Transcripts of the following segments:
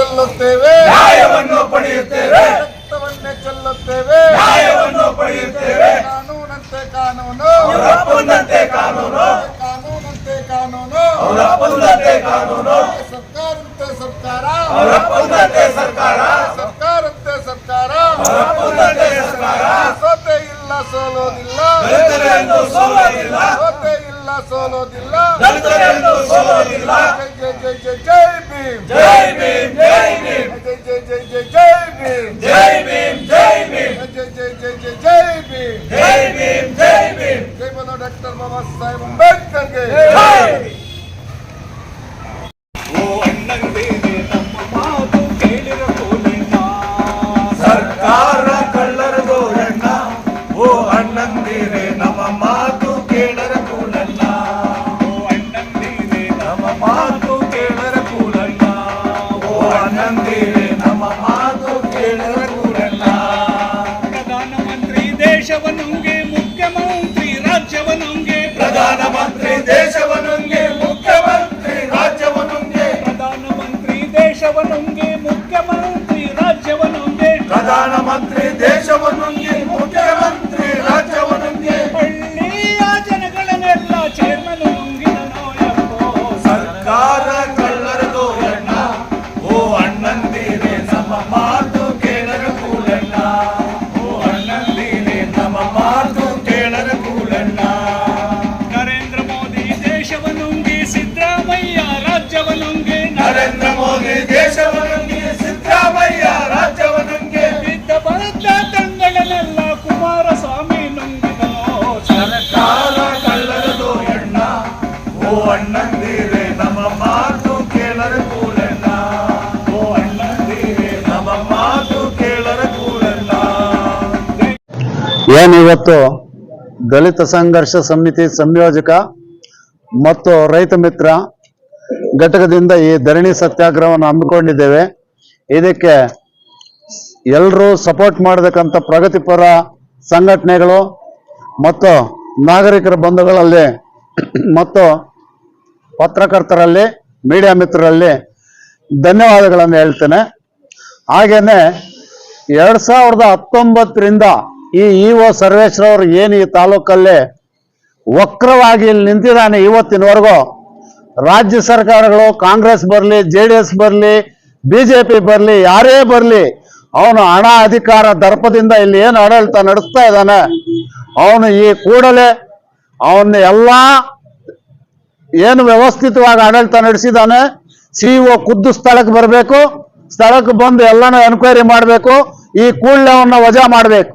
ಚೆಲ್ಲುತ್ತೇವೆ. ನ್ಯಾಯವನ್ನು ಪಡೆಯುತ್ತೇವೆ. ರಕ್ತವನ್ನೇ ಚೆಲ್ಲುತ್ತೇವೆ. ನ್ಯಾಯವನ್ನು ಪಡೆಯುತ್ತೇವೆ. ಕಾನೂನಂತೆ ಕಾನೂನು. ಅವರಪ್ಪಂದಂತೆ ಕಾನೂನು. ಕಾನೂನಂತೆ ಕಾನೂನು. ಅವರಪ್ಪನಂತೆ ಕಾನೂನು. ಸರ್ಕಾರಂತೆ ಸರ್ಕಾರ. ಅವರಪ್ಪನಂತೆ ಸರ್ಕಾರ. ಸರ್ಕಾರಂತೆ ಸರ್ಕಾರ. ಅವರಪ್ಪನಂತೆ ಸರ್ಕಾರ. ಸೋತೆ ಇಲ್ಲ ಸೋಲೋದಿಲ್ಲ. ಸೋಲೋದಿಲ್ಲ. ಸೋತೆ ಇಲ್ಲ ಸೋಲೋದಿಲ್ಲ. ಸೋಲೋದಿಲ್ಲ. ಜೈ ಜೈ ಜೈ ಜೈ ಜೈ ಭೀಮ್ ಜೈ ಭೀಮ್ ಜೈ ಭೀಮ್ ಜೈ ಜೈ ಜೈ ಜೈ ಜೈ ಭೀಮ್ ಜೈ ಭೀಮ್ ಜೈ ಭೀಮ್ ಜೈ ಜೈ ಜೈ ಜೈ ಜೈ ಭೀಮ್ ಜೈ ಭೀಮ್ ಜೈ ಭೀಮ್ ಜೈ ಬಲೋ ಡಾಕ್ಟರ್ ಬಾಬಾ ಸಾಹೇಬ್ ಅಂಬೇಡ್ಕರ್ಗೆ ముఖ్యమంత్రి రాజ్యవనుండే ప్రధానమంత్రి దేశమును ಏನಿವತ್ತು ದಲಿತ ಸಂಘರ್ಷ ಸಮಿತಿ ಸಂಯೋಜಕ ಮತ್ತು ರೈತ ಮಿತ್ರ ಘಟಕದಿಂದ ಈ ಧರಣಿ ಸತ್ಯಾಗ್ರಹವನ್ನು ಹಮ್ಮಿಕೊಂಡಿದ್ದೇವೆ. ಇದಕ್ಕೆ ಎಲ್ಲರೂ ಸಪೋರ್ಟ್ ಮಾಡತಕ್ಕಂಥ ಪ್ರಗತಿಪರ ಸಂಘಟನೆಗಳು ಮತ್ತು ನಾಗರಿಕರ ಬಂಧುಗಳಲ್ಲಿ ಮತ್ತು ಪತ್ರಕರ್ತರಲ್ಲಿ ಮೀಡಿಯಾ ಮಿತ್ರರಲ್ಲಿ ಧನ್ಯವಾದಗಳನ್ನು ಹೇಳ್ತೇನೆ. ಹಾಗೆಯೇ ಎರಡು ಸಾವಿರದ ಹತ್ತೊಂಬತ್ತರಿಂದ ಈ ಇ ಒ ಸರ್ವೇಶ್ವರವರು ಏನು ಈ ತಾಲೂಕಲ್ಲೇ ವಕ್ರವಾಗಿ ಇಲ್ಲಿ ನಿಂತಿದ್ದಾನೆ ಇವತ್ತಿನವರೆಗೂ? ರಾಜ್ಯ ಸರ್ಕಾರಗಳು, ಕಾಂಗ್ರೆಸ್ ಬರಲಿ, ಜೆ ಡಿ ಎಸ್ ಬರಲಿ, ಬಿ ಬರಲಿ, ಯಾರೇ ಬರಲಿ, ಅವನು ಹಣ ಅಧಿಕಾರ ದರ್ಪದಿಂದ ಇಲ್ಲಿ ಏನು ಆಡಳಿತ ನಡೆಸ್ತಾ ಇದ್ದಾನೆ? ಅವನು ಈ ಕೂಡಲೇ ಅವನ ಎಲ್ಲ ಏನು ವ್ಯವಸ್ಥಿತವಾಗಿ ಆಡಳಿತ ನಡೆಸಿದ್ದಾನೆ? ಸಿ ಒ ಖುದ್ದು ಸ್ಥಳಕ್ಕೆ ಬರಬೇಕು, ಸ್ಥಳಕ್ಕೆ ಬಂದು ಎಲ್ಲನೂ ಎನ್ಕ್ವೈರಿ ಮಾಡಬೇಕು, ಈ ಕೂಡಲೇ ಅವನ್ನ ವಜಾ ಮಾಡಬೇಕು.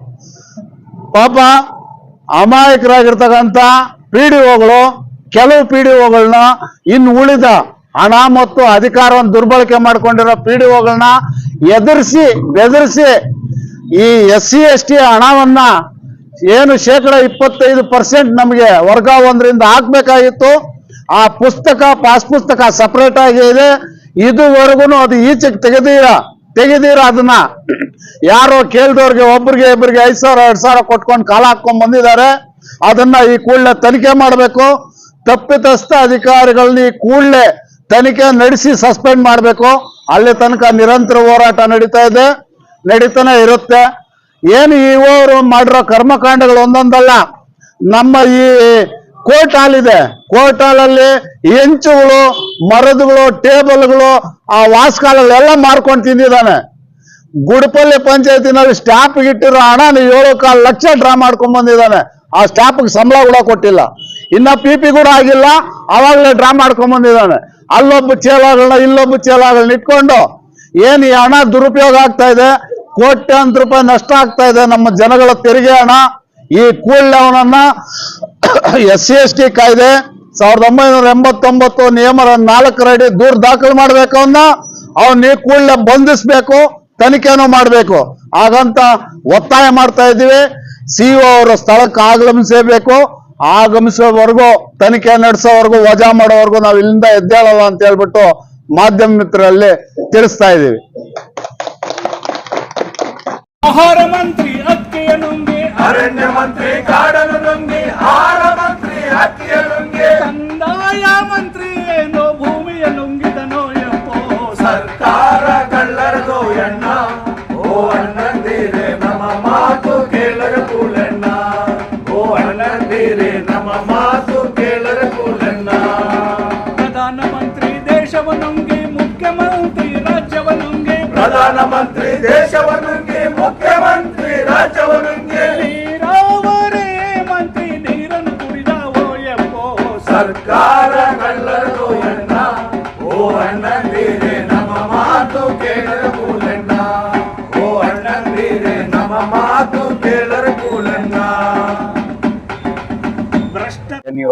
ಪಾಪ ಅಮಾಯಕರಾಗಿರ್ತಕ್ಕಂಥ ಪಿ ಡಿ ಒಗಳು, ಕೆಲವು ಪಿ ಡಿ ಒಗಳನ್ನ ಇನ್ನು ಉಳಿದ ಹಣ ಮತ್ತು ಅಧಿಕಾರವನ್ನು ದುರ್ಬಳಕೆ ಮಾಡ್ಕೊಂಡಿರೋ ಪಿ ಡಿ ಒಗಳನ್ನ ಎದುರಿಸಿ, ಬೆದರಿಸಿ ಈ ಎಸ್ ಸಿ, ಎಸ್ ಟಿ ಹಣವನ್ನ ಏನು ಶೇಕಡ ಇಪ್ಪತ್ತೈದು ಪರ್ಸೆಂಟ್ ನಮಗೆ ವರ್ಗ ಒಂದರಿಂದ ಹಾಕ್ಬೇಕಾಗಿತ್ತು. ಆ ಪುಸ್ತಕ, ಪಾಸ್ ಪುಸ್ತಕ ಸಪರೇಟ್ ಆಗಿ ಇದೆ. ಇದುವರೆಗೂ ಅದು ಈಚೆಗೆ ತೆಗೆದೀರ ತೆಗೆದೀರ ಅದನ್ನ ಯಾರೋ ಕೇಳ್ದವ್ರಿಗೆ ಒಬ್ರಿಗೆ ಇಬ್ಬರಿಗೆ ಐದ್ ಸಾವಿರ, ಎರಡ್ ಸಾವಿರ ಕೊಟ್ಕೊಂಡು ಕಾಲ ಹಾಕೊಂಡ್ ಬಂದಿದ್ದಾರೆ. ಅದನ್ನ ಈ ಕೂಡಲೇ ತನಿಖೆ ಮಾಡಬೇಕು. ತಪ್ಪಿತಸ್ಥ ಅಧಿಕಾರಿಗಳನ್ನ ಈ ಕೂಡಲೇ ತನಿಖೆ ನಡೆಸಿ ಸಸ್ಪೆಂಡ್ ಮಾಡಬೇಕು. ಅಲ್ಲಿ ತನಕ ನಿರಂತರ ಹೋರಾಟ ನಡೀತಾ ಇದೆ. ನಡೀತಾನೆ ಇರುತ್ತೆ. ಏನು ಇವರು ಮಾಡಿರೋ ಕರ್ಮಕಾಂಡಗಳು ಒಂದೊಂದಲ್ಲ. ನಮ್ಮ ಈ ಕೋರ್ಟ್ ಹಾಲ್ ಇದೆ ಕೋರ್ಟ್ ಹಾಲಲ್ಲಿ ಹೆಂಚುಗಳು, ಮರದುಗಳು, ಟೇಬಲ್ಗಳು, ಆ ವಾಸ್ಕಾಲಲ್ಲೆಲ್ಲ ಮಾರ್ಕೊಂಡು ತಿಂದಿದ್ದಾನೆ. ಗುಡಪಲ್ಲಿ ಪಂಚಾಯತಿನಲ್ಲಿ ಸ್ಟಾಫ್ ಇಟ್ಟಿರೋ ಹಣ ಏಳು ಕಾಲು ಲಕ್ಷ ಡ್ರಾ ಮಾಡ್ಕೊಂಡ್ ಬಂದಿದ್ದಾನೆ. ಆ ಸ್ಟಾಫ್ಗೆ ಸಂಬಳ ಕೂಡ ಕೊಟ್ಟಿಲ್ಲ. ಇನ್ನ ಪಿ ಪಿ ಕೂಡ ಆಗಿಲ್ಲ ಅವಾಗಲೇ ಡ್ರಾ ಮಾಡ್ಕೊಂಡ್ ಬಂದಿದ್ದಾನೆ. ಅಲ್ಲೊಬ್ಬ ಚೇಲಾಗಳನ್ನ ಇಲ್ಲೊಬ್ಬ ಚೇಲಾಗಳನ್ನ ಇಟ್ಕೊಂಡು ಏನ್ ಈ ಹಣ ದುರುಪಯೋಗ ಆಗ್ತಾ ಇದೆ? ಕೋಟ್ಯಾಂತರ ರೂಪಾಯಿ ನಷ್ಟ ಆಗ್ತಾ ಇದೆ ನಮ್ಮ ಜನಗಳ ತೆರಿಗೆ ಹಣ. ಈ ಅವನನ್ನ ಎಸ್ ಸಿ ಎಸ್ ಟಿ ಕಾಯ್ದೆ ಸಾವಿರದ ಒಂಬೈನೂರ ಎಂಬತ್ತೊಂಬತ್ತು ನಿಯಮ ನಾಲ್ಕರಡಿ ದೂರು ದಾಖಲು ಮಾಡ್ಬೇಕು ಅವನ್ನ. ಈ ಕೂಡಲೇ ಬಂಧಿಸ್ಬೇಕು, ತನಿಖೆನೂ ಮಾಡಬೇಕು. ಹಾಗಂತ ಒತ್ತಾಯ ಮಾಡ್ತಾ ಇದ್ದೀವಿ. ಸಿಇಒ ಅವರ ಸ್ಥಳಕ್ಕೆ ಆಗಮಿಸಬೇಕು. ಆಗಮಿಸೋವರೆಗೂ ತನಿಖೆ ನಡೆಸೋವರೆಗೂ, ವಜಾ ಮಾಡೋವರೆಗೂ ನಾವು ಇಲ್ಲಿಂದ ಎದ್ದೇಳಲ್ಲ ಅಂತ ಹೇಳ್ಬಿಟ್ಟು ಮಾಧ್ಯಮ ಮಿತ್ರರಲ್ಲಿ ತಿಳಿಸ್ತಾ ಇದ್ದೀವಿ. ಆಹಾರ ಮಂತ್ರಿ ಅಕ್ಕಿಯ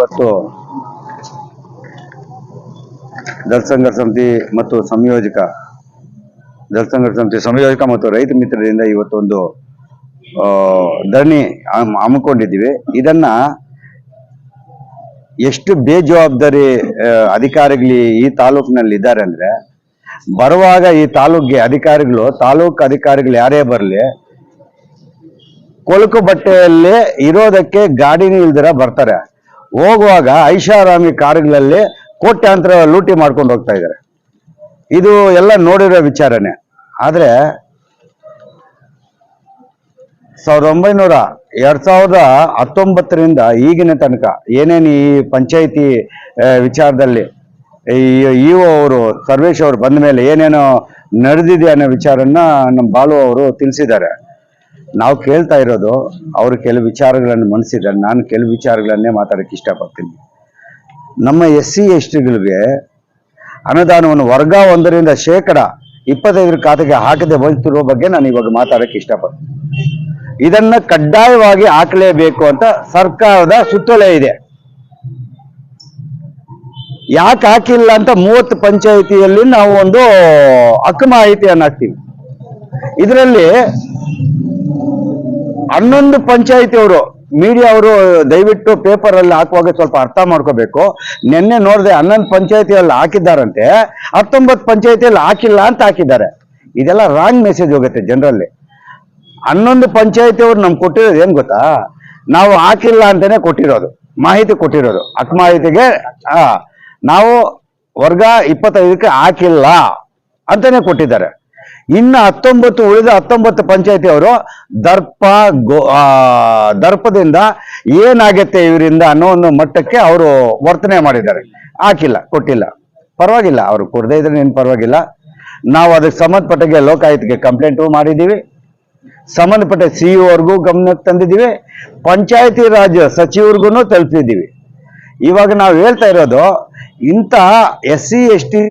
ಇವತ್ತು ಸಂಘರ್ಷ ಸಮಿತಿ ಮತ್ತು ಸಂಯೋಜಕ ಸಂಘರ್ಷ ಸಮಿತಿ ಸಂಯೋಜಕ ಮತ್ತು ರೈತ ಮಿತ್ರರಿಂದ ಇವತ್ತೊಂದು ಧರಣಿ ಹಮ್- ಹಮ್ಮಿಕೊಂಡಿದ್ದೀವಿ. ಇದನ್ನ ಎಷ್ಟು ಬೇಜವಾಬ್ದಾರಿ ಅಧಿಕಾರಿಗಳು ಈ ತಾಲೂಕಿನಲ್ಲಿ ಇದ್ದಾರೆ ಅಂದ್ರೆ, ಬರುವಾಗ ಈ ತಾಲೂಕಿಗೆ ಅಧಿಕಾರಿಗಳು, ತಾಲೂಕು ಅಧಿಕಾರಿಗಳು ಯಾರೇ ಬರಲಿ, ಕೊಳಕು ಬಟ್ಟೆಯಲ್ಲಿ ಇರೋದಕ್ಕೆ ಗಾಡಿನೂ ಇಲ್ದಿರ ಬರ್ತಾರೆ. ಹೋಗುವಾಗ ಐಷಾರಾಮಿ ಕಾರುಗಳಲ್ಲಿ ಕೋಟ್ಯಾಂತರ ಲೂಟಿ ಮಾಡ್ಕೊಂಡು ಹೋಗ್ತಾ ಇದ್ದಾರೆ. ಇದು ಎಲ್ಲ ನೋಡಿರೋ ವಿಚಾರನೆ. ಆದರೆ ಸಾವಿರದ ಒಂಬೈನೂರ ಎರಡ್ ಸಾವಿರದ ಹತ್ತೊಂಬತ್ತರಿಂದ ಈಗಿನ ತನಕ ಏನೇನು ಈ ಪಂಚಾಯಿತಿ ವಿಚಾರದಲ್ಲಿ ಈ ಅವರು, ಸರ್ವೇಶ್ ಅವರು ಬಂದ ಮೇಲೆ ಏನೇನೋ ನಡೆದಿದೆ ಅನ್ನೋ ವಿಚಾರನ್ನ ನಮ್ಮ ಬಾಲು ಅವರು ತಿಳಿಸಿದ್ದಾರೆ. ನಾವು ಕೇಳ್ತಾ ಇರೋದು, ಅವರು ಕೆಲವು ವಿಚಾರಗಳನ್ನು ಮನಸ್ಸಿದ್ದಾರೆ ನಾನು ಕೆಲವು ವಿಚಾರಗಳನ್ನೇ ಮಾತಾಡಕ್ಕೆ ಇಷ್ಟಪಡ್ತೀನಿ. ನಮ್ಮ ಎಸ್ ಸಿ ಎಸ್ ಟಿಗಳಿಗೆ ಅನುದಾನವನ್ನು ವರ್ಗ ಒಂದರಿಂದ ಶೇಕಡ ಇಪ್ಪತ್ತೈದರ ಖಾತೆಗೆ ಹಾಕದೆ ವಂಚಿತಿರುವ ಬಗ್ಗೆ ನಾನು ಇವಾಗ ಮಾತಾಡಕ್ಕೆ ಇಷ್ಟಪಡ್ತೀನಿ. ಇದನ್ನ ಕಡ್ಡಾಯವಾಗಿ ಹಾಕಲೇಬೇಕು ಅಂತ ಸರ್ಕಾರದ ಸುತ್ತೋಲೆ ಇದೆ. ಯಾಕೆ ಹಾಕಿಲ್ಲ ಅಂತ ಮೂವತ್ತು ಪಂಚಾಯಿತಿಯಲ್ಲಿ ನಾವು ಒಂದು ಹಕ್ಕು ಮಾಹಿತಿಯನ್ನು ಹಾಕ್ತೀವಿ. ಇದರಲ್ಲಿ ಹನ್ನೊಂದು ಪಂಚಾಯಿತಿಯವರು ಮೀಡಿಯಾ ಅವರು ದಯವಿಟ್ಟು ಪೇಪರ್ ಅಲ್ಲಿ ಹಾಕುವಾಗ ಸ್ವಲ್ಪ ಅರ್ಥ ಮಾಡ್ಕೋಬೇಕು. ನಿನ್ನೆ ನೋಡಿದೆ ಹನ್ನೊಂದು ಪಂಚಾಯಿತಿಯಲ್ಲಿ ಹಾಕಿದ್ದಾರಂತೆ, ಹತ್ತೊಂಬತ್ತು ಪಂಚಾಯಿತಿಯಲ್ಲಿ ಹಾಕಿಲ್ಲ ಅಂತ ಹಾಕಿದ್ದಾರೆ. ಇದೆಲ್ಲ ರಾಂಗ್ ಮೆಸೇಜ್ ಹೋಗುತ್ತೆ ಜನರಲ್ಲಿ. ಹನ್ನೊಂದು ಪಂಚಾಯಿತಿಯವರು ನಮ್ಗೆ ಕೊಟ್ಟಿರೋದು ಏನ್ ಗೊತ್ತಾ? ನಾವು ಹಾಕಿಲ್ಲ ಅಂತಾನೆ ಕೊಟ್ಟಿರೋದು, ಮಾಹಿತಿ ಕೊಟ್ಟಿರೋದು. ಅಕ್ ಮಾಹಿತಿಗೆ ನಾವು ವರ್ಗ ಇಪ್ಪತ್ತೈದಕ್ಕೆ ಹಾಕಿಲ್ಲ ಅಂತಾನೆ ಕೊಟ್ಟಿದ್ದಾರೆ. ಇನ್ನು ಹತ್ತೊಂಬತ್ತು, ಉಳಿದ ಹತ್ತೊಂಬತ್ತು ಪಂಚಾಯತಿ ಅವರು ದರ್ಪ ಗೋ ದರ್ಪದಿಂದ ಏನಾಗತ್ತೆ ಇವರಿಂದ ಅನ್ನೋ ಒಂದು ಮಟ್ಟಕ್ಕೆ ಅವರು ವರ್ತನೆ ಮಾಡಿದ್ದಾರೆ. ಹಾಕಿಲ್ಲ, ಕೊಟ್ಟಿಲ್ಲ. ಪರವಾಗಿಲ್ಲ, ಅವರು ಕೊಡದೇ ಇದ್ರೆ ಏನು ಪರವಾಗಿಲ್ಲ. ನಾವು ಅದಕ್ಕೆ ಸಂಬಂಧಪಟ್ಟಗೆ ಲೋಕಾಯುತಿಗೆ ಕಂಪ್ಲೇಂಟು ಮಾಡಿದ್ದೀವಿ. ಸಂಬಂಧಪಟ್ಟ ಸಿಇಒರ್ಗೂ ಗಮನಕ್ಕೆ ತಂದಿದ್ದೀವಿ. ಪಂಚಾಯತಿ ರಾಜ್ಯ ಸಚಿವರಿಗೂ ತಲುಪಿದ್ದೀವಿ. ಇವಾಗ ನಾವು ಹೇಳ್ತಾ ಇರೋದು, ಇಂಥ S C, S T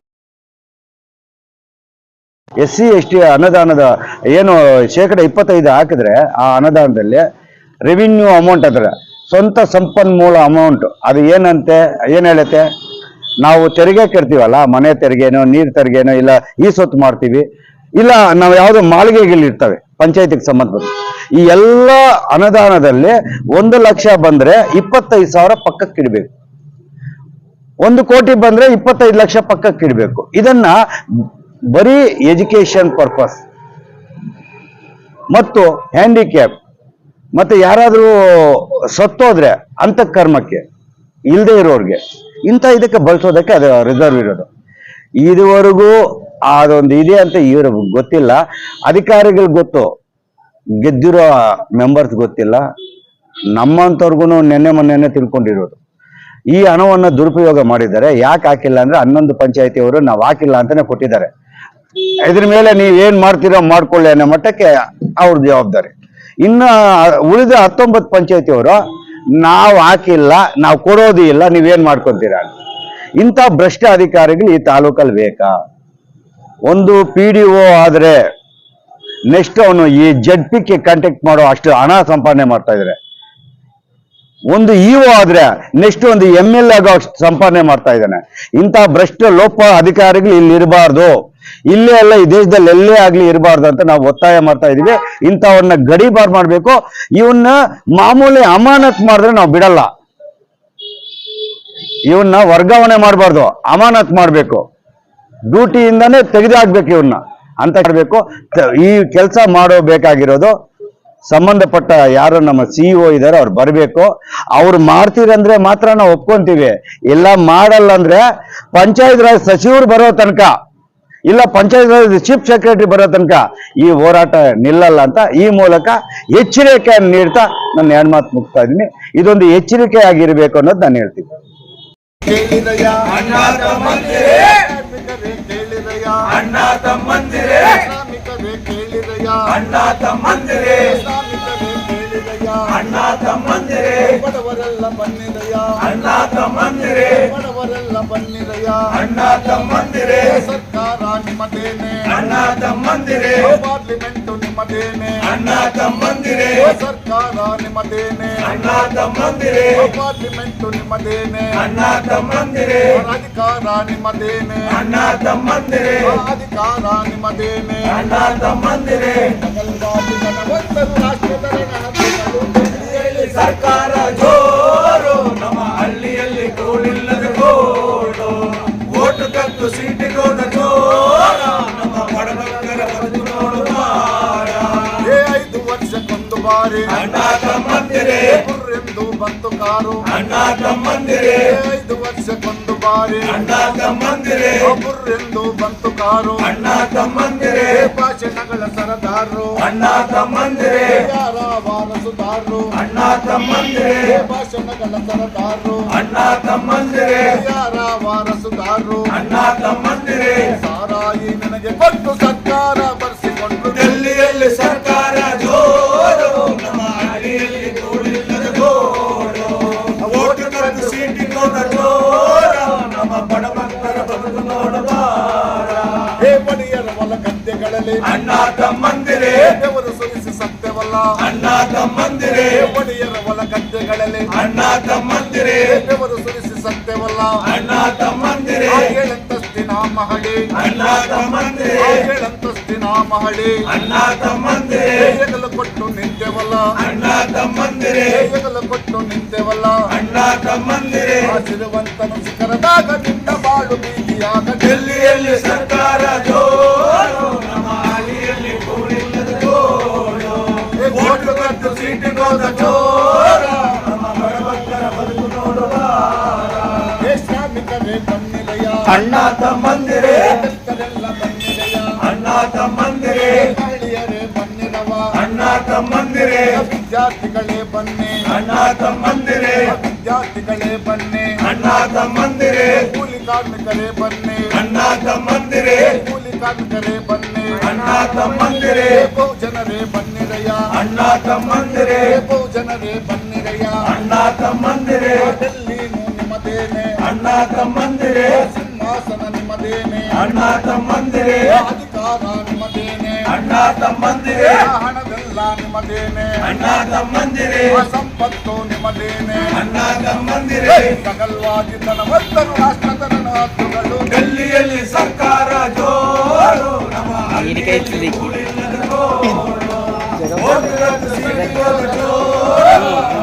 S C S T ಅನುದಾನದ ಏನು ಶೇಕಡ ಇಪ್ಪತ್ತೈದು ಹಾಕಿದ್ರೆ ಆ ಅನುದಾನದಲ್ಲಿ ರೆವಿನ್ಯೂ ಅಮೌಂಟ್ ಅದರ ಸ್ವಂತ ಸಂಪನ್ಮೂಲ ಅಮೌಂಟ್ ಅದು ಏನಂತೆ, ಏನು ಹೇಳುತ್ತೆ? ನಾವು ತೆರಿಗೆ ಕಟ್ತೀವಲ್ಲ, ಮನೆ ತೆರಿಗೆನೋ, ನೀರು ತೆರಿಗೆನೋ, ಇಲ್ಲ ಈ ಸೊತ್ತು ಮಾಡ್ತೀವಿ ಇಲ್ಲ, ನಾವು ಯಾವುದೋ ಮಾಳಿಗೆಗಳಿರ್ತವೆ ಪಂಚಾಯತಿಗೆ ಸಂಬಂಧಪಟ್ಟ. ಈ ಎಲ್ಲ ಅನುದಾನದಲ್ಲಿ ಒಂದು ಲಕ್ಷ ಬಂದರೆ ಇಪ್ಪತ್ತೈದು ಸಾವಿರ ಪಕ್ಕಕ್ಕೆ ಇಡಬೇಕು. ಒಂದು ಕೋಟಿ ಬಂದರೆ ಇಪ್ಪತ್ತೈದು ಲಕ್ಷ ಪಕ್ಕಕ್ಕೆ ಇಡಬೇಕು. ಇದನ್ನ ಬರೀ ಎಜುಕೇಷನ್ ಪರ್ಪಸ್ ಮತ್ತು ಹ್ಯಾಂಡಿಕ್ಯಾಪ್. ಮತ್ತೆ ಯಾರಾದರೂ ಸತ್ತೋದ್ರೆ ಅಂತಃಕರ್ಮಕ್ಕೆ ಇಲ್ಲದೆ ಇರೋರಿಗೆ ಇಂಥ ಇದಕ್ಕೆ ಬಳಸೋದಕ್ಕೆ ಅದು ರಿಸರ್ವ್ ಇರೋದು. ಇದುವರೆಗೂ ಅದೊಂದು ಇದೆ ಅಂತ ಇವರು ಗೊತ್ತಿಲ್ಲ. ಅಧಿಕಾರಿಗಳು ಗೊತ್ತು. ಗೆದ್ದಿರೋ ಮೆಂಬರ್ಸ್ ಗೊತ್ತಿಲ್ಲ. ನಮ್ಮಂಥವ್ರಿಗೂ ನೆನ್ನೆ ಮೊನ್ನೆನೆ ತಿಳ್ಕೊಂಡಿರೋದು. ಈ ಹಣವನ್ನು ದುರುಪಯೋಗ ಮಾಡಿದ್ದಾರೆ. ಯಾಕೆ ಹಾಕಿಲ್ಲ ಅಂದರೆ ಹನ್ನೊಂದು ಪಂಚಾಯತಿಯವರು ನಾವು ಹಾಕಿಲ್ಲ ಅಂತಲೇ ಕೊಟ್ಟಿದ್ದಾರೆ. ಇದ್ರ ಮೇಲೆ ನೀವ್ ಏನ್ ಮಾಡ್ತೀರೋ ಮಾಡ್ಕೊಳ್ಳಿ ಅನ್ನೋ ಮಟ್ಟಕ್ಕೆ ಅವ್ರ ಜವಾಬ್ದಾರಿ. ಇನ್ನು ಉಳಿದ ಹತ್ತೊಂಬತ್ತು ಪಂಚಾಯತಿಯವರು, ನಾವು ಹಾಕಿಲ್ಲ, ನಾವು ಕೊಡೋದು ಇಲ್ಲ ನೀವೇನ್ ಮಾಡ್ಕೊಂತೀರಾ ಇಂತ ಭ್ರಷ್ಟ ಅಧಿಕಾರಿಗಳು ಈ ತಾಲೂಕಲ್ಲಿ ಬೇಕಾ? ಒಂದು ಪಿ ಡಿ ಒ ಆದ್ರೆ ನೆಕ್ಸ್ಟ್ ಅವನು ಈ ಜಡ್ ಕೆ ಕಾಂಟ್ಯಾಕ್ಟ್ ಮಾಡೋ ಅಷ್ಟು ಹಣ ಸಂಪಾದನೆ ಮಾಡ್ತಾ ಇದ್ದಾರೆ ಒಂದು ಇಒ ಆದ್ರೆ ನೆಕ್ಸ್ಟ್ ಒಂದು ಎಂ ಎಲ್ ಅಷ್ಟು ಸಂಪಾದನೆ ಮಾಡ್ತಾ ಇದ್ದಾನೆ ಇಂಥ ಭ್ರಷ್ಟ ಲೋಪ ಅಧಿಕಾರಿಗಳು ಇಲ್ಲಿ ಇರಬಾರ್ದು. ಇಲ್ಲೇ ಅಲ್ಲ, ಈ ದೇಶದಲ್ಲಿ ಎಲ್ಲೇ ಆಗ್ಲಿ ಇರಬಾರ್ದು ಅಂತ ನಾವು ಒತ್ತಾಯ ಮಾಡ್ತಾ ಇದೀವಿ ಇಂಥವ್ರನ್ನ ಗಡಿಬಾರ್ ಮಾಡ್ಬೇಕು. ಇವನ್ನ ಮಾಮೂಲಿ ಅಮಾನತ್ ಮಾಡಿದ್ರೆ ನಾವು ಬಿಡಲ್ಲ. ಇವನ್ನ ವರ್ಗಾವಣೆ ಮಾಡಬಾರ್ದು. ಅಮಾನತ್ ಮಾಡಬೇಕು. ಡ್ಯೂಟಿಯಿಂದಾನೇ ತೆಗೆದಾಕ್ಬೇಕು ಇವನ್ನ ಅಂತ ಮಾಡಬೇಕು. ಈ ಕೆಲಸ ಮಾಡೋ ಬೇಕಾಗಿರೋದು ಸಂಬಂಧಪಟ್ಟ ಯಾರು ನಮ್ಮ ಸಿಇಒ ಇದಾರೆ, ಅವ್ರು ಬರಬೇಕು. ಅವ್ರು ಮಾಡ್ತೀರಂದ್ರೆ ಮಾತ್ರ ನಾವು ಒಪ್ಕೊಂತೀವಿ. ಇಲ್ಲ ಮಾಡಲ್ಲ ಅಂದ್ರೆ ಪಂಚಾಯತ್ ರಾಜ್ ಸಚಿವರು ಬರೋ ತನಕ ಇಲ್ಲ ಪಂಚಾಯತ್ ಚೀಫ್ ಸೆಕ್ರೆಟರಿ ಬರೋ ತನಕ ಈ ಹೋರಾಟ ನಿಲ್ಲಲ್ಲ ಅಂತ ಈ ಮೂಲಕ ಎಚ್ಚರಿಕೆಯನ್ನು ನೀಡ್ತಾ ನನ್ನ ಎರಡು ಮಾತು ಮುಗ್ತಾ ಇದ್ದೀನಿ. ಇದೊಂದು ಎಚ್ಚರಿಕೆ ಆಗಿರಬೇಕು ಅನ್ನೋದು ನಾನು ಹೇಳ್ತೀನಿ. ಅಣ್ಣ ತಮ್ಮಂದಿರೇ! ಅಣ್ಣ ತಮ್ಮಂದಿರೇ ಬಡವರೆಲ್ಲ ಬನ್ನಿದಯ ಅಣ್ಣ ತಮ್ಮಂದಿರೇ ಬಡವರೆಲ್ಲ ಬನ್ನಿದಯ ಅಣ್ಣ ತಮ್ಮಂದಿರೇ ಸರ್ಕಾರ ನಿಮ್ಮದೇನೆ ಅಣ್ಣ ತಮ್ಮಂದಿರೇ ಪಾರ್ಲಿಮೆಂಟು ನಿಮ್ಮದೇನೆ ಅಣ್ಣ ತಮ್ಮಂದಿರೇ ಸರ್ಕಾರ ನಿಮ್ಮದೇನೆ ಅಣ್ಣ ತಮ್ಮಂದಿರೇ ಪಾರ್ಲಿಮೆಂಟು ನಿಮ್ಮದೇನೆ ಅಣ್ಣ ತಮ್ಮಂದಿರೇ ಅಧಿಕಾರ ನಿಮ್ಮದೇನೆ ಅಣ್ಣ ತಮ್ಮಂದಿರೇ ಅಧಿಕಾರ ನಿಮ್ಮದೇನೆ ಅಣ್ಣ ತಮ್ಮಂದಿರೇ ನಗಲ್ವಾದಿ ಸರ್ಕಾರ ಜೋರು ನಮ್ಮ ಹಳ್ಳಿಯಲ್ಲಿ ಕೋಳಿಲ್ಲದ ಕೋಡು ಓಟು ಕತ್ತು ಸೀಟಿಗೋದ ಜೋರ ನಮ್ಮ ಬಡಬಗ್ಗರ ಬಾರ. ಏ ಐದು ವರ್ಷಕ್ಕೊಂದು ಬಾರಿ. ಅಣ್ಣ ತಮ್ಮಂದಿರೆ. ಎಂದು ಬಂತು ಕಾರು. ಅಣ್ಣ ತಮ್ಮಂದಿರೆ. ಐದು ವರ್ಷಕ್ಕೊಂದು ಬಾರಿ. ಅಣ್ಣ ತಮ್ಮಂದಿರೇ. ಎಂದು ಬಂತು ಕಾರು. ಅಣ್ಣ ತಮ್ಮಂದಿರೇ. ಭಾಷಣಗಳ ಸರದಾರರು ಅಣ್ಣ ತಮ್ಮಂದಿರೆ. ಯಾರ ತಮ್ಮಂದಿರೇ ಏ ಭಾಷಣಗಳ ಸರದಾರರು ಅಣ್ಣ ತಮ್ಮಂದಿರೆ ಯಾರ ವಾರಸುದಾರರು. ಅಣ್ಣ ತಮ್ಮಂದಿರೇ ಸಾರಾಯಿ ನನಗೆ ಕೊಟ್ಟು ಸರ್ಕಾರ ಬರೆಸಿಕೊಂಡು ಡೆಲ್ಲಿಯಲ್ಲಿ ಸರ್ಕಾರ ಜೋರು. ನಮ್ಮ ಹಳ್ಳಿಯಲ್ಲಿ ಗೋಳಿಲ್ಲದ ಗೋಡು ಓಟು ಕರೆದು ಸೀಟಿಗೋದ ಜೋರ ನಮ್ಮ ಬಡಬಗ್ಗರ ಬದುಕು ನೋಡಬಾರ ಹೇ ಒಡೆಯರ ಹೊಲ ಗದ್ದೆಗಳಲ್ಲಿ ಅಣ್ಣ ತಮ್ಮಂದಿರೇ ದೇವರು ಸತ್ಯವಲ್ಲ ಅಣ್ಣ ತಮ್ಮಂದಿರೇ ಒಡೆಯರ ಹೊಲ ಗದ್ದೆಗಳಲ್ಲಿ ಅಣ್ಣ ತಮ್ಮಂದಿರೇ ದೇವರು ಸುರಿಸಿ ಸತ್ಯವಲ್ಲ? ಅಣ್ಣ ತಮ್ಮಂದಿರೇ ಆ ಏಳಂತಸ್ತಿನ ಮಹಡಿ ಅಣ್ಣ ತಮ್ಮಂದಿರೇ ಆ ಏಳಂತಸ್ತಿನ ಮಹಡಿ ಅಣ್ಣ ತಮ್ಮಂದಿರೇ ಹೆಗಲು ಕೊಟ್ಟು ನಿಂತೆವಲ್ಲ? ಅಣ್ಣ ತಮ್ಮಂದಿರೇ ಹೆಗಲು ಕೊಟ್ಟು ನಿಂತೆವಲ್ಲ? ಅಣ್ಣ ತಮ್ಮಂದಿರೇ ಹಸಿರುವಂತನು ಸಿರುವಂತನು ಶಿಖರದಾಗ ನಿನ್ನ ಬಾಳು ಬೀದಿಯಾಗ ಅಣ್ಣ ತಮ್ಮಂದಿರೇ ಅಣ್ಣ ತಮ್ಮಂದಿರೇ ಅಣ್ಣ ತಮ್ಮಂದಿರೇ ವಿದ್ಯಾರ್ಥಿಗಳೇ ಬನ್ನಿ ಅಣ್ಣ ತಮ್ಮಂದಿರೇ ವಿದ್ಯಾರ್ಥಿಗಳೇ ಬನ್ನಿ ಅಣ್ಣ ತಮ್ಮಂದಿರೇ ಕೂಲಿ ಕಾರ್ಮಿಕರೇ ಬನ್ನಿ ಅಣ್ಣ ತಮ್ಮಂದಿರೇ ಕೂಲಿ ಕಾರ್ಮಿಕರೇ ಬನ್ನಿ ಅಣ್ಣ ತಮ್ಮಂದಿರೇ ಬಹುಜನರೇ ಬನ್ನಿರಯ್ಯ ಅಣ್ಣ ತಮ್ಮಂದಿರೇ ಬಹುಜನರೇ ಬನ್ನಿರಯ್ಯ ಅಣ್ಣ ತಮ್ಮಂದಿರೇ ಡೆಲ್ಲಿನು ನಿಮ್ಮದೇನೆ ಅಣ್ಣ ತಮ್ಮಂದಿರೇ ನಿಮ್ಮದೇನೆ ಅಣ್ಣ ತಮ್ಮಂದಿರೇ. ಅಧಿಕಾರ ನಿಮ್ಮದೇನೆ ಅಣ್ಣ ತಮ್ಮಂದಿರೇ. ಹಣವೆಲ್ಲ ನಿಮ್ಮದೇನೆ ಅಣ್ಣ ತಮ್ಮಂದಿರೇ. ಸಂಪತ್ತು ನಿಮ್ಮದೇನೆ ಅಣ್ಣ ತಮ್ಮಂದಿರೇ. ಸಗಲ್ವಾಗಿ ಧನವಂತರು ರಾಷ್ಟ್ರದ ಹಕ್ಕುಗಳು. ಡೆಲ್ಲಿಯಲ್ಲಿ ಸರ್ಕಾರ ಜೋರು ನಮ್ಮ ಜೋರು.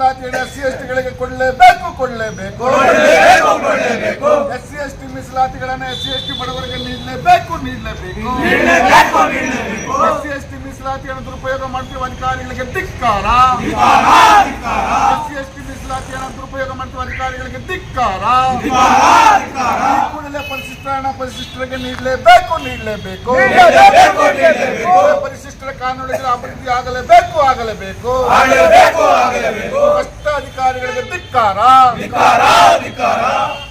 ಎಸ್ ಟಿ ಮೀಸಲಾತಿ ಎಸ್ ಸಿ ಎಸ್ ಟಿಗಳಿಗೆ ಕೊಡಲೇಬೇಕು ಕೊಡಲೇಬೇಕು. ಎಸ್ ಸಿ ಎಸ್ ಟಿ ಮೀಸಲಾತಿಗಳನ್ನ ಎಸ್ ಸಿ ಎಸ್ ಟಿ ಬಡವರಿಗೆ ನೀಡಲೇಬೇಕು ನೀಡಲೇಬೇಕು. ಎಸ್ ಸಿ ಎಸ್ ಟಿ ಮೀಸಲಾತಿಯನ್ನು ದುರುಪಯೋಗ ಮಾಡ್ತೀವಿ ಅಧಿಕಾರಿಗಳಿಗೆ ಧಿಕ್ಕಾರ. ಎಸ್ ಸಿ ಎಸ್ ಟಿ ಮೀಸಲಾತಿಯನ್ನು ದುರುಪಯೋಗ ಮಾಡ್ತಿರುವ ಅಧಿಕಾರಿಗಳಿಗೆ ಧಿಕ್ಕಾರ. ಕೂಡಲೇ ಪರಿಶಿಷ್ಟ ಪರಿಶಿಷ್ಟರಿಗೆ ನೀಡಲೇಬೇಕು ನೀಡಲೇಬೇಕು. ಪರಿಶಿಷ್ಟರ ಕಾನೂನುಗಳ ಅಭಿವೃದ್ಧಿ ಆಗಲೇಬೇಕು ಆಗಲೇಬೇಕು. ಆಗಲೇಬೇಕು ಆಗಲೇಬೇಕು. ಭ್ರಷ್ಟ ಅಧಿಕಾರಿಗಳಿಗೆ ಧಿಕ್ಕಾರ.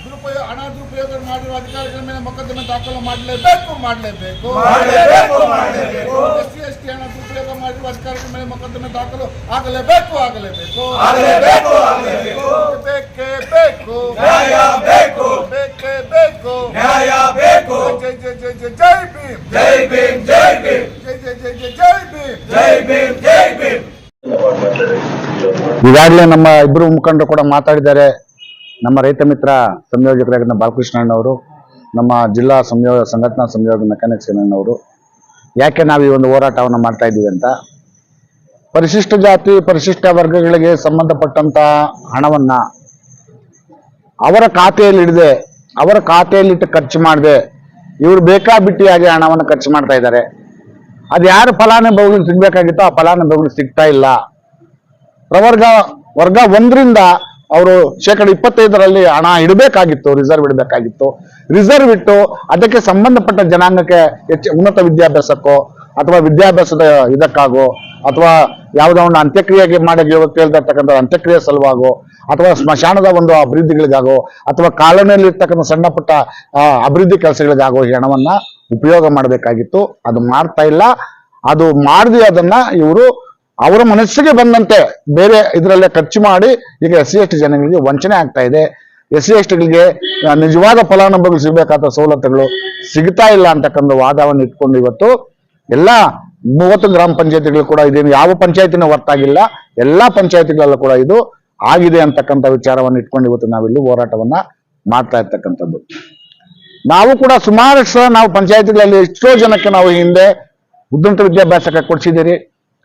ದುರುಪಯೋಗ ಹಣ ದುರುಪಯೋಗ ಮಾಡಿರುವ ಅಧಿಕಾರಿಗಳ ಮೇಲೆ ಮೊಕದ್ದಮೆ ದಾಖಲು ಮಾಡಲೇಬೇಕು ಮಾಡಲೇಬೇಕು. ಮಾಡಲೇಬೇಕು ಮಾಡಲೇಬೇಕು. ಎಸ್ ಸಿ ಎಸ್ ಟಿ ಹಣ ದುರುಪಯೋಗ ಮಾಡಿರುವ ಅಧಿಕಾರಿಗಳ ಮೇಲೆ ಮೊಕದ್ದಮೆ ದಾಖಲು ಆಗಲೇಬೇಕು ಆಗಲೇಬೇಕು. ಈಗಾಗಲೇ ನಮ್ಮ ಇಬ್ಬರು ಮುಖಂಡರು ಕೂಡ ಮಾತಾಡಿದ್ದಾರೆ. ನಮ್ಮ ರೈತ ಮಿತ್ರ ಸಂಯೋಜಕರಾಗಿದ್ದ ಬಾಲಕೃಷ್ಣಣ್ಣವರು ನಮ್ಮ ಜಿಲ್ಲಾ ಸಂಯೋ, ಸಂಘಟನಾ ಸಂಯೋಜಕ ಮೆಕ್ಯಾನಿಕ್ಸ್ ಅವರು ಯಾಕೆ ನಾವು ಈ ಒಂದು ಹೋರಾಟವನ್ನು ಮಾಡ್ತಾ ಇದ್ದೀವಿ ಅಂತ? ಪರಿಶಿಷ್ಟ ಜಾತಿ, ಪರಿಶಿಷ್ಟ ವರ್ಗಗಳಿಗೆ ಸಂಬಂಧಪಟ್ಟಂತ ಹಣವನ್ನ ಅವರ ಖಾತೆಯಲ್ಲಿ ಇಡದೆ, ಅವರ ಖಾತೆಯಲ್ಲಿಟ್ಟು ಖರ್ಚು ಮಾಡದೆ, ಇವರು ಬೇಕಾಬಿಟ್ಟಿಯಾಗಿ ಹಣವನ್ನು ಖರ್ಚು ಮಾಡ್ತಾ ಇದ್ದಾರೆ. ಅದು ಯಾರು ಫಲಾನುಭವಿಗಳು ಸಿಗ್ಬೇಕಾಗಿತ್ತೋ ಆ ಫಲಾನುಭವಿಗಳು ಸಿಗ್ತಾ ಇಲ್ಲ. ಪ್ರವರ್ಗ, ವರ್ಗ ಒಂದರಿಂದ ಅವರು ಶೇಕಡ ಇಪ್ಪತ್ತೈದರಲ್ಲಿ ಹಣ ಇಡಬೇಕಾಗಿತ್ತು ರಿಸರ್ವ್ ಇಡಬೇಕಾಗಿತ್ತು. ರಿಸರ್ವ್ ಇಟ್ಟು ಅದಕ್ಕೆ ಸಂಬಂಧಪಟ್ಟ ಜನಾಂಗಕ್ಕೆ ಹೆಚ್ಚು ಉನ್ನತ ವಿದ್ಯಾಭ್ಯಾಸಕ್ಕೋ ಅಥವಾ ವಿದ್ಯಾಭ್ಯಾಸದ ಇದಕ್ಕಾಗೋ ಅಥವಾ ಯಾವುದೋ ಒಂದು ಅಂತ್ಯಕ್ರಿಯೆಗೆ ಮಾಡಿ ಕೇಳ್ತಿರ್ತಕ್ಕಂಥ ಅಂತ್ಯಕ್ರಿಯೆ ಸಲುವಾಗೋ ಅಥವಾ ಸ್ಮಶಾನದ ಒಂದು ಅಭಿವೃದ್ಧಿಗಳಿಗಾಗೋ ಅಥವಾ ಕಾಲೋನಿಯಲ್ಲಿ ಇರ್ತಕ್ಕಂಥ ಸಣ್ಣ ಪುಟ್ಟ ಅಭಿವೃದ್ಧಿ ಕೆಲಸಗಳಿಗಾಗೋ ಈ ಹಣವನ್ನ ಉಪಯೋಗ ಮಾಡಬೇಕಾಗಿತ್ತು. ಅದು ಮಾಡ್ತಾ ಇಲ್ಲ. ಅದು ಮಾಡದೆ ಅದನ್ನ ಇವರು ಅವರ ಮನಸ್ಸಿಗೆ ಬಂದಂತೆ ಬೇರೆ ಇದರಲ್ಲೇ ಖರ್ಚು ಮಾಡಿ ಈಗ ಎಸ್ ಸಿ ಎಸ್ ಟಿ ಜನಗಳಿಗೆ ವಂಚನೆ ಆಗ್ತಾ ಇದೆ. ಎಸ್ ಸಿ ಎಸ್ ಟಿಗಳಿಗೆ ನಿಜವಾದ ಫಲಾನುಭವಿಗಳು ಸಿಗಬೇಕಾದ ಸವಲತ್ತುಗಳು ಸಿಗ್ತಾ ಇಲ್ಲ ಅಂತಕ್ಕಂಥ ವಾದವನ್ನು ಇಟ್ಕೊಂಡು ಇವತ್ತು ಎಲ್ಲ ಮೂವತ್ತು ಗ್ರಾಮ ಪಂಚಾಯತಿಗಳು ಕೂಡ ಇದೇನು ಯಾವ ಪಂಚಾಯತಿನ ಹೊರತಾಗಿಲ್ಲ. ಎಲ್ಲಾ ಪಂಚಾಯತಿಗಳಲ್ಲೂ ಕೂಡ ಇದು ಆಗಿದೆ ಅಂತಕ್ಕಂಥ ವಿಚಾರವನ್ನು ಇಟ್ಕೊಂಡು ಇವತ್ತು ನಾವಿಲ್ಲಿ ಹೋರಾಟವನ್ನ ಮಾಡ್ತಾ ಇರ್ತಕ್ಕಂಥದ್ದು. ನಾವು ಕೂಡ ಸುಮಾರು ಸಹ ನಾವು ಪಂಚಾಯತಿಗಳಲ್ಲಿ ಎಷ್ಟೋ ಜನಕ್ಕೆ ನಾವು ಹಿಂದೆ ಉದ್ದಂತ ವಿದ್ಯಾಭ್ಯಾಸಕ್ಕೆ ಕೊಡ್ಸಿದ್ದೀರಿ.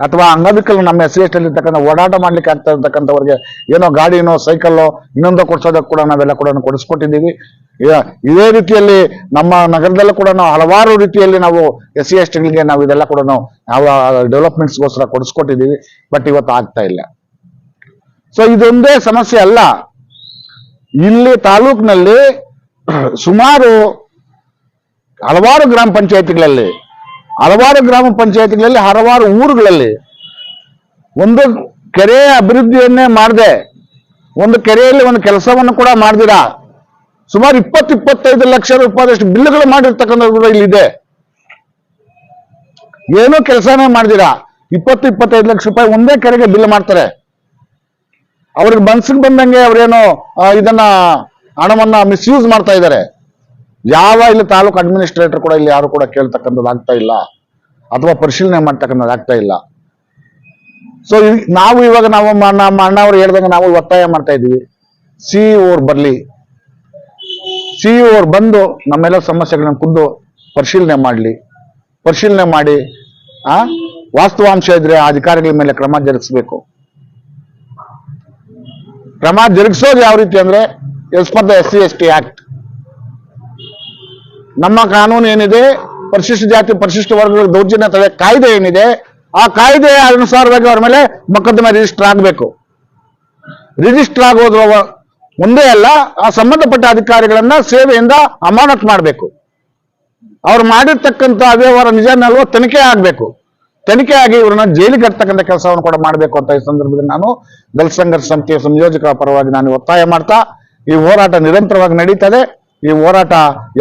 ಅಥವಾ ಅಂಗವಿಕಲ ನಮ್ಮ ಎಸ್ ಸಿ ಇರ್ತಕ್ಕಂಥ ಓಡಾಟ ಮಾಡ್ಲಿಕ್ಕೆ ಆಗ್ತಾ ಇರ್ತಕ್ಕಂಥವ್ರಿಗೆ ಏನೋ ಗಾಡಿನೋ ಸೈಕಲ್ಲೋ ಇನ್ನೊಂದು ಕೊಡ್ಸೋದಕ್ಕೆ ಕೂಡ ನಾವೆಲ್ಲ ಕೂಡ ಕೊಡಿಸ್ಕೊಟ್ಟಿದ್ದೀವಿ. ಇದ- ಇದೇ ರೀತಿಯಲ್ಲಿ ನಮ್ಮ ನಗರದಲ್ಲೂ ಕೂಡ ನಾವು ಹಲವಾರು ರೀತಿಯಲ್ಲಿ ನಾವು ಎಸ್ ಸಿ ಎಸ್ ಟಿಗಳಿಗೆ ನಾವು ಇದೆಲ್ಲ ಕೂಡ ನಾವು ಡೆವಲಪ್ಮೆಂಟ್ಸ್ಗೋಸ್ಕರ ಕೊಡಿಸ್ಕೊಟ್ಟಿದ್ದೀವಿ, ಬಟ್ ಇವತ್ತು ಆಗ್ತಾ ಇಲ್ಲ. ಸೊ ಇದೊಂದೇ ಸಮಸ್ಯೆ ಅಲ್ಲ. ಇಲ್ಲಿ ತಾಲೂಕಿನಲ್ಲಿ ಸುಮಾರು ಹಲವಾರು ಗ್ರಾಮ ಪಂಚಾಯತಿಗಳಲ್ಲಿ ಹಲವಾರು ಗ್ರಾಮ ಪಂಚಾಯತ್ಗಳಲ್ಲಿ, ಹಲವಾರು ಊರುಗಳಲ್ಲಿ ಒಂದು ಕೆರೆ ಅಭಿವೃದ್ಧಿಯನ್ನೇ ಮಾಡದೆ, ಒಂದು ಕೆರೆಯಲ್ಲಿ ಒಂದು ಕೆಲಸವನ್ನು ಕೂಡ ಮಾಡಿದಿರಾ? ಸುಮಾರು ಇಪ್ಪತ್ತು ಇಪ್ಪತ್ತೈದು ಲಕ್ಷ ರೂಪಾಯಿದಷ್ಟು ಬಿಲ್ಗಳು ಮಾಡಿರ್ತಕ್ಕಂಥ ಕೂಡ ಇಲ್ಲಿದೆ ಏನೋ ಕೆಲಸನೇ ಮಾಡ್ದಿರಾ? ಇಪ್ಪತ್ತು ಇಪ್ಪತ್ತೈದು ಲಕ್ಷ ರೂಪಾಯಿ ಒಂದೇ ಕೆರೆಗೆ ಬಿಲ್ ಮಾಡ್ತಾರೆ. ಅವ್ರಿಗೆ ಮನ್ಸಿಗೆ ಬಂದಂಗೆ ಅವ್ರೇನು ಇದನ್ನ ಹಣವನ್ನ ಮಿಸ್ಯೂಸ್ ಮಾಡ್ತಾ ಇದ್ದಾರೆ. ಯಾವ ಇಲ್ಲಿ ತಾಲೂಕು ಅಡ್ಮಿನಿಸ್ಟ್ರೇಟರ್ ಕೂಡ ಇಲ್ಲಿ ಯಾರು ಕೂಡ ಕೇಳ್ತಕ್ಕಂಥದ್ದು ಆಗ್ತಾ ಇಲ್ಲ. ಅಥವಾ ಪರಿಶೀಲನೆ ಮಾಡ್ತಕ್ಕಂಥದ್ದು ಆಗ್ತಾ ಇಲ್ಲ. ಸೊ ನಾವು ಇವಾಗ ನಾವು ನಮ್ಮ ಅಣ್ಣವ್ರು ಹೇಳ್ದಂಗೆ ನಾವು ಒತ್ತಾಯ ಮಾಡ್ತಾ ಇದ್ದೀವಿ. ಸಿ ಓರ್ ಬರ್ಲಿ. ಸಿ ಓರ್ ಬಂದು ನಮ್ಮೆಲ್ಲ ಸಮಸ್ಯೆಗಳನ್ನ ಖುದ್ದು ಪರಿಶೀಲನೆ ಮಾಡಲಿ. ಪರಿಶೀಲನೆ ಮಾಡಿ, ಆ, ವಾಸ್ತವಾಂಶ ಇದ್ರೆ ಆ ಅಧಿಕಾರಿಗಳ ಮೇಲೆ ಕ್ರಮ ಜರುಗಿಸ್ಬೇಕು. ಕ್ರಮ ಜರುಗಿಸೋದು ಯಾವ ರೀತಿ ಅಂದ್ರೆ as per the S C S T act. ನಮ್ಮ ಕಾನೂನು ಏನಿದೆ, ಪರಿಶಿಷ್ಟ ಜಾತಿ, ಪರಿಶಿಷ್ಟ ವರ್ಗಗಳ ದೌರ್ಜನ್ಯ ತಡೆ ಕಾಯ್ದೆ ಏನಿದೆ, ಆ ಕಾಯ್ದೆ ಅನುಸಾರವಾಗಿ ಅವರ ಮೇಲೆ ಮೊಕದ್ದಮೆ ರಿಜಿಸ್ಟರ್ ಆಗಬೇಕು. ರಿಜಿಸ್ಟರ್ ಆಗೋದು ಒಂದೇ ಅಲ್ಲ, ಆ ಸಂಬಂಧಪಟ್ಟ ಅಧಿಕಾರಿಗಳನ್ನ ಸೇವೆಯಿಂದ ಅಮಾನತ್ ಮಾಡಬೇಕು. ಅವ್ರು ಮಾಡಿರ್ತಕ್ಕಂಥ ಅವ್ಯವಹಾರ ನಿಜನಲ್ವೋ ತನಿಖೆ ಆಗಬೇಕು. ತನಿಖೆ ಆಗಿ ಇವ್ರನ್ನ ಜೈಲಿಗೆ ಕಟ್ತಕ್ಕಂಥ ಕೆಲಸವನ್ನು ಕೂಡ ಮಾಡಬೇಕು ಅಂತ ಈ ಸಂದರ್ಭದಲ್ಲಿ ನಾನು ದಲಿತ ಸಂಘರ್ಷ ಸಮಿತಿಯ ಸಂಯೋಜಕರ ಪರವಾಗಿ ನಾನು ಒತ್ತಾಯ ಮಾಡ್ತಾ, ಈ ಹೋರಾಟ ನಿರಂತರವಾಗಿ ನಡೀತದೆ. ಈ ಹೋರಾಟ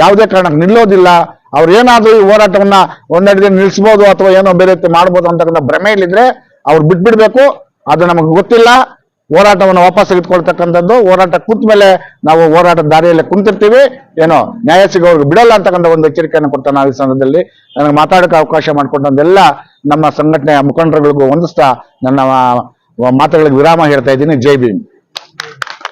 ಯಾವುದೇ ಕಾರಣಕ್ಕೆ ನಿಲ್ಲೋದಿಲ್ಲ. ಅವ್ರು ಏನಾದ್ರೂ ಈ ಹೋರಾಟವನ್ನ ಒಂದೆರಡು ದಿನ ನಿಲ್ಲಿಸಬಹುದು ಅಥವಾ ಏನೋ ಬೇರೆ ರೀತಿ ಮಾಡ್ಬೋದು ಅಂತಕ್ಕಂಥ ಭ್ರಮೆಯಲ್ಲಿದ್ರೆ ಅವ್ರು ಬಿಟ್ಬಿಡ್ಬೇಕು. ಅದು ನಮಗೆ ಗೊತ್ತಿಲ್ಲ. ಹೋರಾಟವನ್ನು ವಾಪಸ್ ತೆಗೆದುಕೊಳ್ತಕ್ಕಂಥದ್ದು. ಹೋರಾಟ ಕೂತ ಮೇಲೆ ನಾವು ಹೋರಾಟದ ದಾರಿಯಲ್ಲಿ ಕುಂತಿರ್ತೀವಿ. ಏನೋ ನ್ಯಾಯ ಸಿಗೋರ್ಗೆ ಬಿಡಲ್ಲ ಅಂತಕ್ಕಂಥ ಒಂದು ಎಚ್ಚರಿಕೆಯನ್ನು ಕೊಡ್ತಾ ನಾವು ಈ ಸಂದರ್ಭದಲ್ಲಿ. ನನಗೆ ಮಾತಾಡೋಕೆ ಅವಕಾಶ ಮಾಡಿಕೊಂಡಂದೆಲ್ಲ ನಮ್ಮ ಸಂಘಟನೆಯ ಮುಖಂಡರುಗಳಿಗೂ ಹೊಂದಿಸ್ತಾ ನನ್ನ ಮಾತುಗಳಿಗೆ ವಿರಾಮ ಹೇಳ್ತಾ ಇದ್ದೀನಿ. ಜೈ ಭೀಮ್.